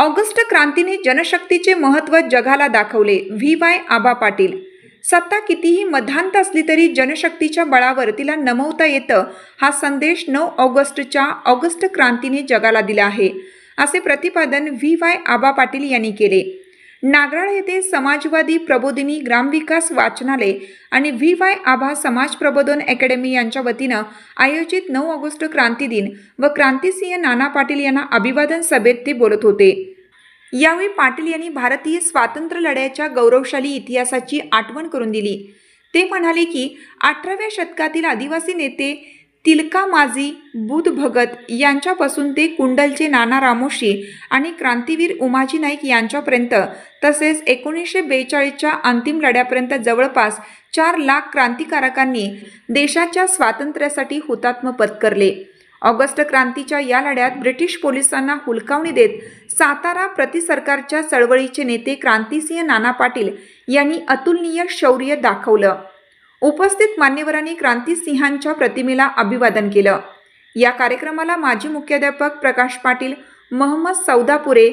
August क्रांतीने जनशक्तीचे महत्त्व जगाला दाखवले. व्ही. वाय. आबा पाटील. सत्ता कितीही मध्यांत असली तरी जनशक्तीच्या बळावर तिला नमवता येतं हा संदेश नऊ ऑगस्टच्या ऑगस्ट क्रांतीने जगाला दिला आहे असे प्रतिपादन व्ही. वाय. आबा पाटील यांनी केले. नागराळ येथे समाजवादी प्रबोधिनी ग्रामविकास वाचनालय आणि व्ही. वाय. आभा समाज प्रबोधन अकॅडमी यांच्या वतीनं आयोजित नऊ ऑगस्ट क्रांती दिन व क्रांतिसिंह नाना पाटील यांना अभिवादन सभेत ते बोलत होते. यावेळी पाटील यांनी भारतीय स्वातंत्र्य लढ्याच्या गौरवशाली इतिहासाची आठवण करून दिली. ते म्हणाले की अठराव्या शतकातील आदिवासी नेते तिलका माजी बुध भगत यांच्यापासून ते कुंडलचे नाना रामोशी आणि क्रांतीवीर उमाजी नाईक यांच्यापर्यंत तसेच एकोणीसशे बेचाळीसच्या अंतिम लढ्यापर्यंत जवळपास चार लाख क्रांतिकारकांनी देशाच्या स्वातंत्र्यासाठी हुतात्म पत्करले. ऑगस्ट क्रांतीच्या या लढ्यात ब्रिटिश पोलिसांना हुलकावणी देत सातारा प्रतिसरकारच्या चळवळीचे नेते क्रांतिसिंह नाना पाटील यांनी अतुलनीय शौर्य दाखवलं. उपस्थित मान्यवरांनी क्रांतिसिंहांच्या प्रतिमेला अभिवादन केलं. या कार्यक्रमाला माजी मुख्याध्यापक प्रकाश पाटील महम्मद सौदापुरे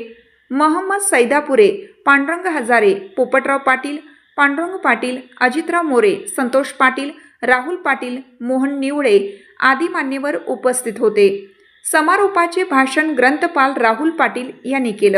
महम्मद सैदापुरे पांडुरंग हजारे पोपटराव पाटील पांडुरंग पाटील अजितराव मोरे संतोष पाटील राहुल पाटील मोहन निवळे आदी मान्यवर उपस्थित होते. समारोपाचे भाषण ग्रंथपाल राहुल पाटील यांनी केलं.